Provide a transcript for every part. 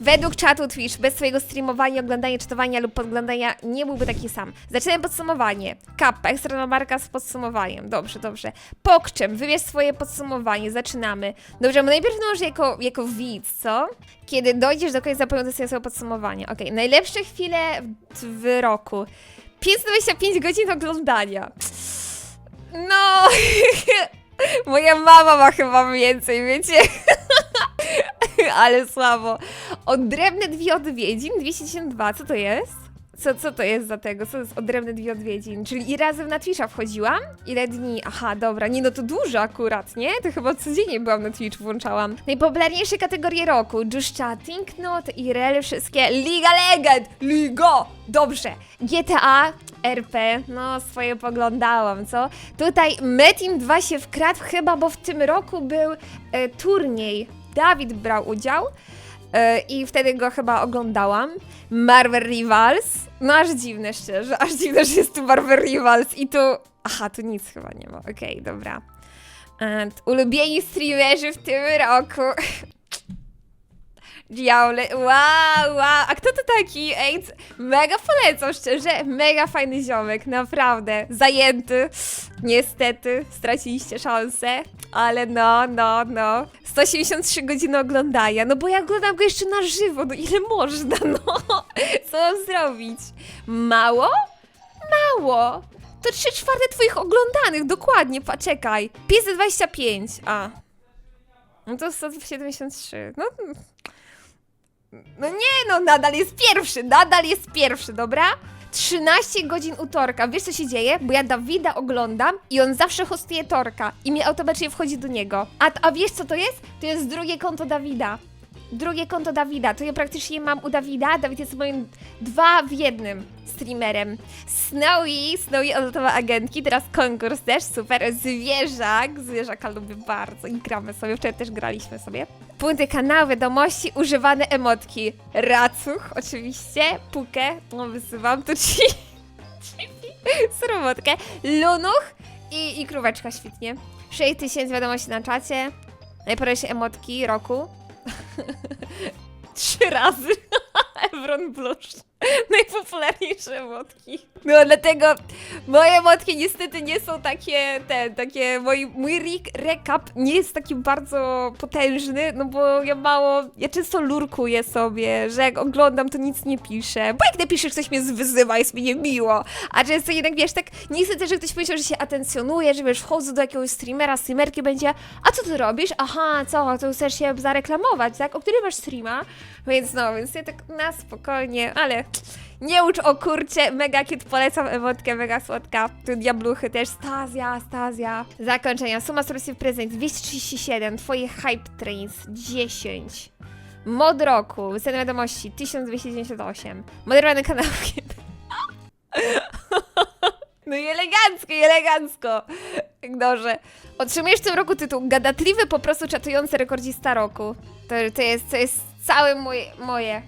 Według czatu Twitch, bez swojego streamowania, oglądania, czytowania lub podglądania nie byłby taki sam. Zaczynamy podsumowanie. Kappa, ekstremna marka z podsumowaniem. Dobrze, dobrze. Pokczem, wybierz swoje podsumowanie. Zaczynamy. Dobrze, bo najpierw może jako, jako widz, co? Kiedy dojdziesz do końca, powiem sobie swoje podsumowanie. Okej, najlepsze chwile w, w roku. 525 godzin oglądania. No, moja mama ma chyba więcej, wiecie? Ale słabo. Odrębne dwie odwiedzin, 272, co to jest? Co, co to jest za tego? Co to jest odrębne dwie odwiedzin? Czyli i razem na Twitcha wchodziłam? Ile dni? Aha, dobra, nie no to dużo akurat, nie? To chyba codziennie byłam na Twitch, włączałam. Najpopularniejsze kategorie roku, Just Chatting, no to IRL, wszystkie, Liga Legend, Liga, dobrze, GTA, RP, no swoje poglądałam, co? Tutaj Metin 2 się wkradł chyba, bo w tym roku był e, turniej, Dawid brał udział, E, I wtedy go chyba oglądałam. Marvel Rivals. No aż dziwne szczerze, aż dziwne, że jest tu Marvel Rivals i tu... Aha, tu nic chyba nie ma. Okej, dobra. And ulubieni streamerzy w tym roku. Diaule, wow, wow, a kto to taki? Ej, mega polecam, szczerze, mega fajny ziomek, naprawdę, zajęty, niestety, straciliście szansę, ale no, no, no, 183 godziny oglądania, no bo ja oglądam go jeszcze na żywo, no ile można, no, co mam zrobić? Mało? Mało, to 3 czwarte twoich oglądanych, dokładnie, poczekaj, 525, a, no to 173, no... No nie, no nadal jest pierwszy, nadal jest pierwszy, dobra? 13 godzin u Torka. Wiesz co się dzieje? Bo ja Dawida oglądam i on zawsze hostuje Torka i mi automatycznie wchodzi do niego. A, a wiesz co to jest? To jest drugie konto Dawida. Drugie konto Dawida. To ja praktycznie mam u Dawida. Dawid jest moim dwa w jednym streamerem. Snowy, Snowy odlotowa agentki. Teraz konkurs też, super. Zwierzak. Zwierzaka lubię bardzo i gramy sobie. Wczoraj też graliśmy sobie. Punkty kanału, wiadomości, używane emotki. Racuch, oczywiście. Pukę, no wysyłam tu ci. Sromotkę. Lunuch i, i króweczka świetnie. 6000 wiadomości na czacie. Najpopularniejsze emotki roku. Trzy razy. Evron Blush. Najpopularniejsze emotki. No dlatego moje emotki niestety nie są takie, te, takie, mój, mój re- recap nie jest taki bardzo potężny, no bo ja mało, ja często lurkuję sobie, że jak oglądam to nic nie piszę, bo jak napiszesz ktoś mnie wyzywa, jest mi niemiło, a często jednak wiesz, tak nie chcę też, że ktoś powiedział, że się atencjonuje, że wiesz, wchodzę do jakiegoś streamera, streamerki będzie, a co ty robisz? Aha, co, to chcesz się zareklamować, tak? O którym masz streama? Więc no, więc ja tak na spokojnie, ale nie ucz o kurcie, mega kit, polecam emotkę, mega słodka. Tu diabluchy też, Stazja, Stazja. Zakończenia, suma w prezent 237, twoje hype trains 10. Mod roku, wycena wiadomości 1298. Moderowany kanał. No i elegancko, i elegancko. Dobrze. Otrzymujesz w tym roku tytuł gadatliwy, po prostu czatujący rekordzista roku. To, to, jest, to jest całe moje, moje.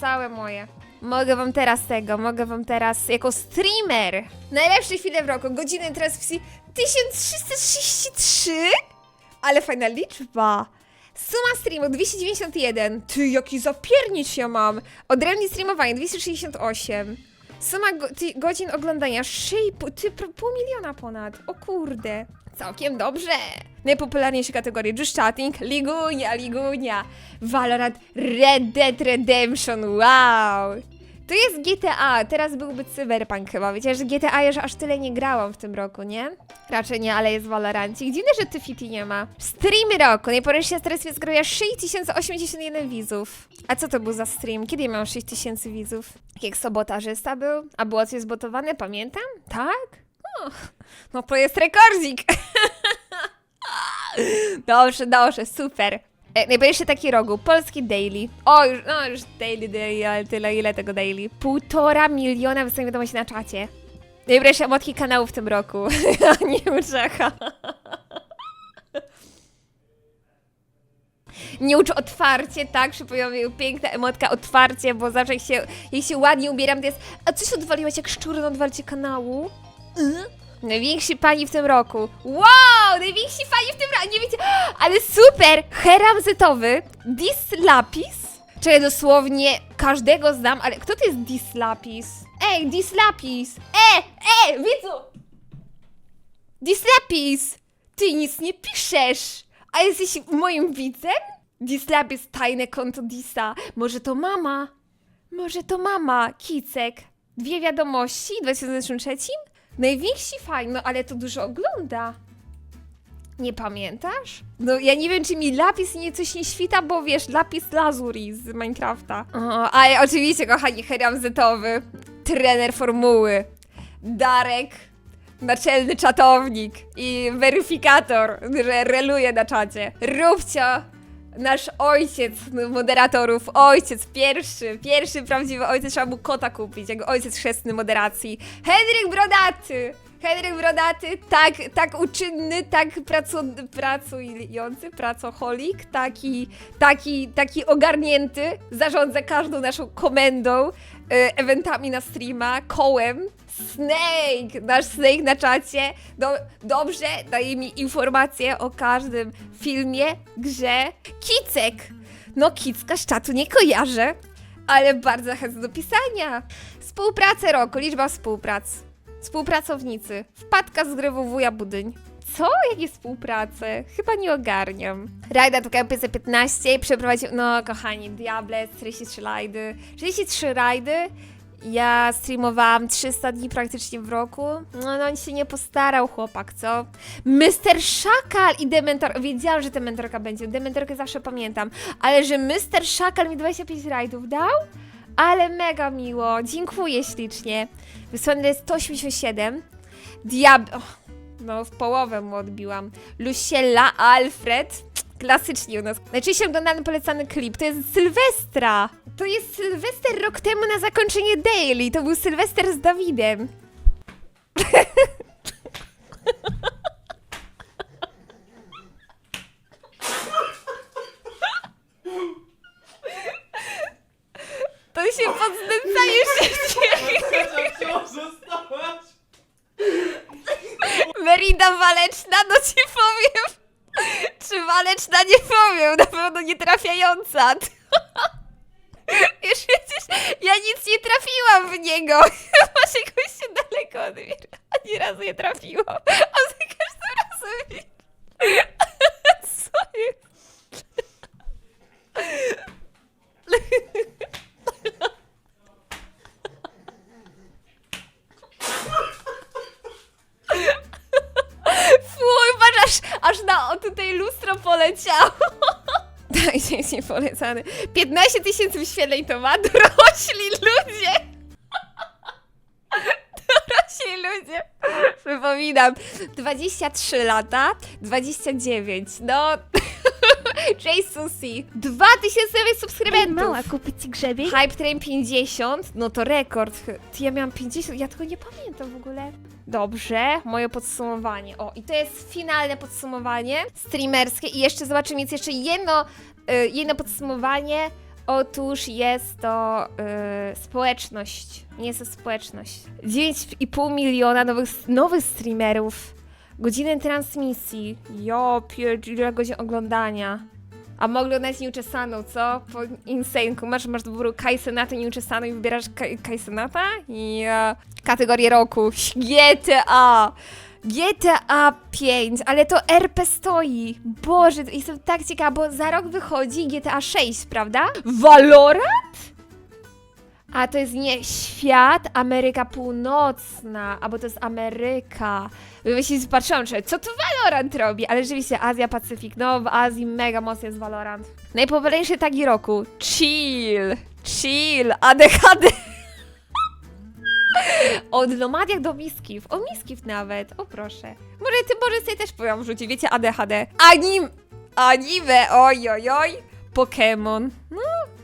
Całe moje. Mogę wam teraz tego, mogę wam teraz jako streamer. Najlepsze chwile w roku, godziny transmisji 1333? Ale fajna liczba. Suma streamu 291. Ty, jaki zapiernicz ja mam. Odrębnie streamowanie 268. Suma go godzin oglądania 6,5, ty, pół miliona ponad. O kurde. Całkiem dobrze. Najpopularniejsze kategorie Just Chatting, Ligunia, Ligunia, Valorant, Red Dead Redemption, wow. To jest GTA, teraz byłby Cyberpunk chyba. Wiecie, że GTA już aż tyle nie grałam w tym roku, nie? Raczej nie, ale jest Valorancik. Dziwne, że Tyfiti nie ma. Stream roku. Najpopularniejsza teraz jest zgroja 6081 widzów. A co to był za stream? Kiedy ja miałam 6000 widzów? Jak sobotarzysta był? A było coś zbotowane, pamiętam? Tak? No to jest rekordzik. Dobrze, dobrze, super. E, najbliższy taki rogu, polski daily. O, już, no już daily, daily, ale tyle, ile tego daily? Półtora miliona wystawień wiadomości na czacie. Najbliższe emotki kanału w tym roku. Nie uczecha. Nie ucz otwarcie, tak? Przypomniała mi piękna emotka otwarcie, bo zawsze jak się, jak się ładnie ubieram, to jest A coś odwaliłaś jak szczury na otwarcie kanału? Y? Najwięksi pani w tym roku. Wow! Najwięksi pani w tym roku! Nie wiecie, ale super! Heram zetowy, Dis Lapis. Czekaj, dosłownie każdego znam, ale kto to jest Dislapis? Ej, Dislapis! E, e, widzu! Dislapis! Ty nic nie piszesz! A jesteś moim widzem? Dislapis, tajne konto Disa. Może to mama? Może to mama, Kicek. Dwie wiadomości w 2023? Najwięksi fajno, no ale to dużo ogląda. Nie pamiętasz? No ja nie wiem, czy mi lapis nie coś nie świta, bo wiesz, lapis lazuli z Minecrafta. O, ale oczywiście, kochani, Heriam Zetowy, trener formuły, Darek, naczelny czatownik i weryfikator, że reluje na czacie. Róbcio, nasz ojciec moderatorów, ojciec pierwszy, pierwszy prawdziwy ojciec, trzeba mu kota kupić, jego ojciec chrzestny moderacji. Henryk Brodaty! Henryk Brodaty, tak, tak uczynny, tak pracu, pracujący, pracoholik, taki, taki, taki ogarnięty, zarządza każdą naszą komendą, eventami na streama, kołem. Snake, nasz Snake na czacie, do, dobrze daje mi informacje o każdym filmie, grze. Kicek, no Kicka z czatu nie kojarzę, ale bardzo chętny do pisania. Współpracę roku, liczba współprac. Współpracownicy. Wpadka z gry wuja Budyń. Co? Jakie współprace? Chyba nie ogarniam. Rajda to PC 15 przeprowadził, no kochani, Diable, 43 rajdy. 43 rajdy. Ja streamowałam 300 dni praktycznie w roku. No, no on się nie postarał, chłopak, co? Mr. Szakal i Dementor. Wiedziałam, że Dementorka będzie. Dementorkę zawsze pamiętam. Ale że Mr. Szakal mi 25 rajdów dał? Ale mega miło. Dziękuję ślicznie. Wysłane jest 187. Diab... Och, no, w połowę mu odbiłam. Luciella, Alfred. Klasycznie u nas. Najczęściej oglądany polecany klip to jest Sylwestra. To jest Sylwester rok temu na zakończenie Daily. To był Sylwester z Dawidem. To się podznęcajesz się Merida waleczna, no ci powiem. Czy waleczna nie powiem, na pewno nie trafiająca. Już przecież ja nic nie trafiłam w niego. Masz jakoś się daleko od mnie. Ani razu nie trafiłam. A za każdym razem mi... Co jest? Fuj, patrz, aż, aż na o tutaj lustro poleciało. Dajcie się polecany. 15 tysięcy wyświetleń to ma dorośli ludzie. Dorośli ludzie. Przypominam, 23 lata, 29, no... Cześć Susi. 2000 nowych subskrybentów. Mała, kupić ci grzebień? Hype Train 50, no to rekord. Ja miałam 50, ja tego nie pamiętam w ogóle. Dobrze, moje podsumowanie. O, i to jest finalne podsumowanie streamerskie. I jeszcze zobaczymy, jest jeszcze jedno, y, jedno podsumowanie. Otóż jest to y, społeczność. Nie jest to społeczność. 9,5 miliona nowych, nowych streamerów. Godziny transmisji. Jo, pier, ile godzin oglądania. A mogę oglądać nieuczesaną, co? Po Insane'ku. Masz, masz do wyboru Kai Senata i nieuczesaną i wybierasz Kai, Kai Senata? I e, kategorię roku. GTA! GTA 5, ale to RP stoi. Boże, jestem tak ciekawa, bo za rok wychodzi GTA 6, prawda? Valorant? A to jest nie świat, Ameryka Północna, albo to jest Ameryka. Właśnie patrzyłam, że co tu Valorant robi, ale rzeczywiście Azja, Pacyfik, no w Azji mega mocno jest Valorant. Najpopularniejsze tagi roku. Chill, chill, ADHD. Od Nomadiak do Miskiw, o Miskiw nawet, o proszę. Może ty może sobie też powiem wrzucić, wiecie ADHD. Anim, anime, oj, oj, oj. Pokémon, no,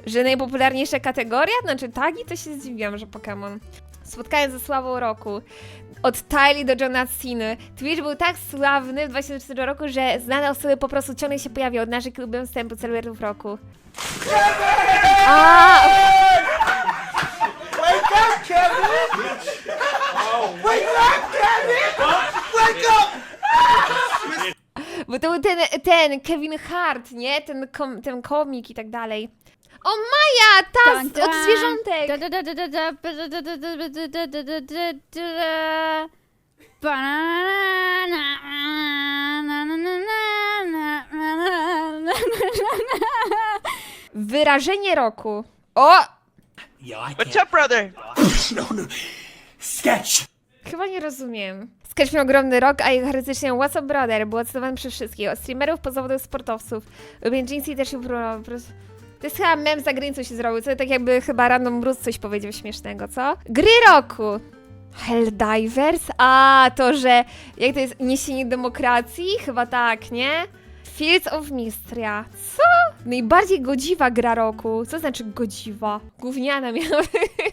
że najpopularniejsza kategoria, znaczy tagi, to się zdziwiłam, że Pokémon. Spotkanie ze sławą roku. Od Tylee do Johna Ceny. Twitch był tak sławny w 2004 roku, że znane osoby po prostu ciągle się pojawiały. Nasze kluby wstępu celebrytów roku. A, Wake up, Kevin! Wake up, Kevin! Wake up! bo to był ten, ten Kevin Hart, nie? Ten, kom, ten komik i tak dalej. O Maja, ta z, od zwierzątek. Wyrażenie roku. O! Yo, I What's can't. up, brother? No, no. Sketch. Chyba nie rozumiem. Sketch miał ogromny rok, a jego charakterystycznie What's Up Brother był odcytowany przez wszystkich. Od streamerów po zawodowych sportowców. Lubię Jinxie też się próbował. po prostu- To jest chyba mem za granicą się zrobił, co tak jakby chyba Random Bruce coś powiedział śmiesznego, co? Gry roku! Helldivers? A, to, że jak to jest niesienie demokracji? Chyba tak, nie? Fields of Mistria. Co? Najbardziej godziwa gra roku. Co znaczy godziwa? Gówniana miała.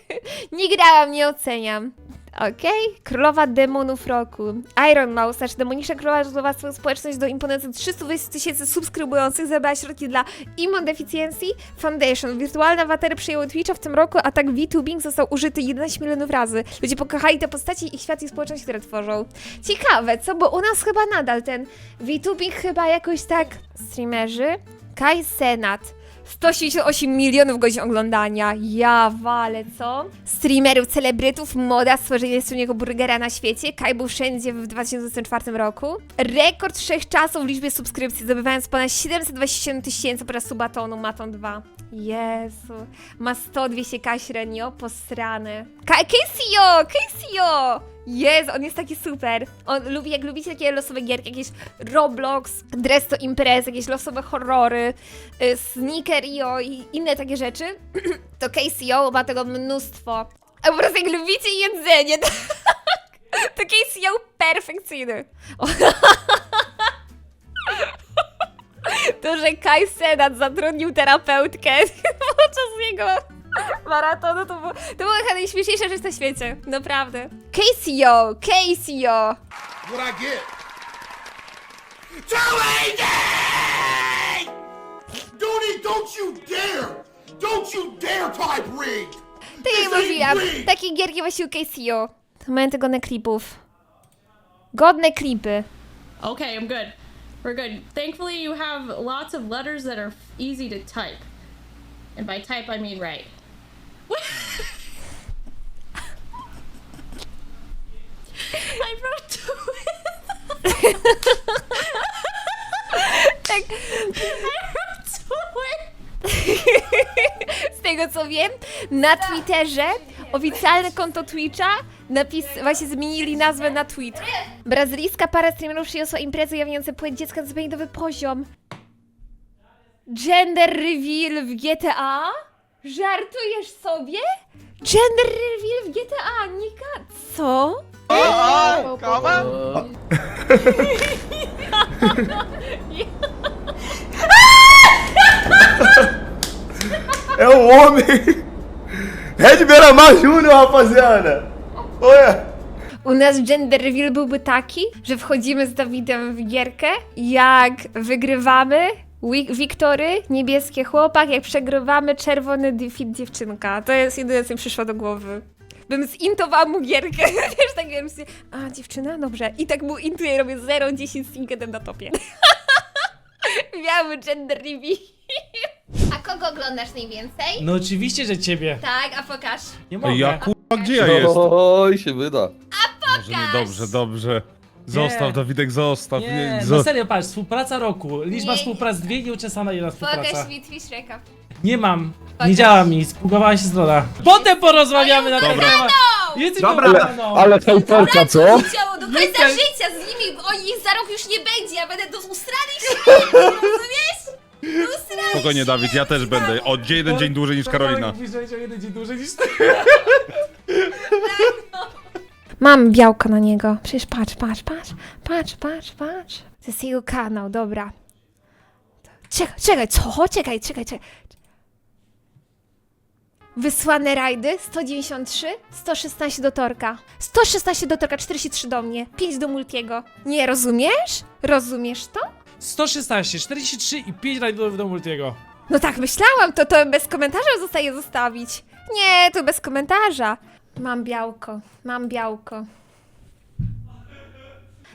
nie grałam, nie oceniam. Okej, Królowa Demonów Roku. Iron Mouse, znaczy demoniczna królowa rozbudowa swoją społeczność do imponujących 320 tysięcy subskrybujących, zebrała środki dla Immunodeficiency Foundation. Wirtualne awatery przejęły Twitcha w tym roku, a tak VTubing został użyty 11 milionów razy. Ludzie pokochali te postaci i świat i społeczność, które tworzą. Ciekawe, co? Bo u nas chyba nadal ten VTubing chyba jakoś tak... Streamerzy? Kai Senat. 168 milionów godzin oglądania. Ja wale, co? Streamerów, celebrytów, moda, stworzenie najsłynniejszego burgera na świecie. Kai był wszędzie w 2024 roku. Rekord wszechczasów w liczbie subskrypcji, zdobywając ponad 727 tysięcy po raz subatonu Maton 2. Jezu. Ma 100, 200k średnio, posrane. Ka- Casio! Casio! Jezu, on jest taki super. On lubi, jak lubicie takie losowe gierki, jakieś Roblox, Dress to Imprez, jakieś losowe horrory, y, i inne takie rzeczy, to KCO ma tego mnóstwo. A po prostu jak lubicie jedzenie, to, to KCO perfekcyjny. To, że Kai Senat zatrudnił terapeutkę podczas jego maratonu, to było, to była chyba najśmieszniejsza rzecz na świecie. Naprawdę. KCO, KCO. What I get? Easy! Dooney, don't you dare! Don't you dare type rigged! Tak jak mówiłam, takie gierki właśnie u KCO. To mają te godne klipów. Godne klipy. Okay, I'm good. We're good. Thankfully, you have lots of letters that are easy to type. And by type, I mean write. I wrote to it. Tak, I wrote to it. z tego co wiem, na Twitterze oficjalne konto Twitcha napis, właśnie zmienili nazwę na tweet. Brazylijska para streamerów przyniosła imprezę ujawniającą płeć dziecka na zupełnie nowy poziom. Gender reveal w GTA? Żartujesz sobie? Gender reveal w GTA, Nika? Co? Comma? É o homem! Red Beiramar Júnior, rapaziada! Olha! U nas gender reveal byłby taki, że wchodzimy z Dawidem w gierkę, jak wygrywamy, wi- wiktory, niebieskie chłopak, jak przegrywamy, czerwony defeat dziewczynka. To jest jedyne, co mi przyszło do głowy. Bym zintowała mu gierkę, wiesz, tak wiem, sobie, a dziewczyna? Dobrze. I tak mu intuję, robię 0, 10 z na topie. Miały gender reveal. A kogo oglądasz najwięcej? No oczywiście, że ciebie. Tak, a pokaż. Nie mogę. Ja kurwa, gdzie ja jestem? Oj, się wyda. Może nie dobrze, dobrze. Zostaw, Dawidek, zostaw. Nie, zo- no serio, patrz, współpraca roku. Liczba Nie. współprac dwie, nieuczesana jedna współpraca. Pokaż recap. Nie mam, Pokaż. nie działa mi, spugowała się strona. Potem porozmawiamy na ten Dobra. temat. Jesteś Dobra, ukochaną. ale hejterka, co? Ciało do końca życia z nimi, bo oni za rok już nie będzie, ja będę do ustrany śmierci, rozumiesz? Spokojnie, Dawid, ja też będę. O jeden dzień dłużej niż Karolina. O jeden dzień dłużej niż ty. Mam białko na niego. Przecież patrz, patrz, patrz, patrz, patrz, patrz. To jest jego kanał, dobra. Czekaj, czekaj, co? Czekaj, czekaj, czekaj. Wysłane rajdy 193, 116 do Torka. 116 do Torka, 43 do mnie, 5 do Multiego. Nie rozumiesz? Rozumiesz to? 116, 43 i 5 rajdów do multiego. No tak myślałam, to to bez komentarza zostaje zostawić. Nie, to bez komentarza. Mam białko, mam białko.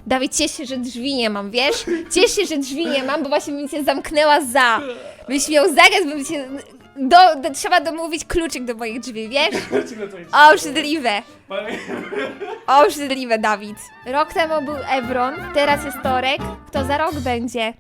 Dawid, ciesz się, że drzwi nie mam, wiesz? Ciesz się, że drzwi nie mam, bo właśnie bym cię zamknęła za. Byś miał zakaz, bym cię Do, do, trzeba domówić kluczyk do moich drzwi, wiesz? Obrzydliwe. Obrzydliwe, Dawid. Rok temu był Ebron, teraz jest Torek. Kto za rok będzie?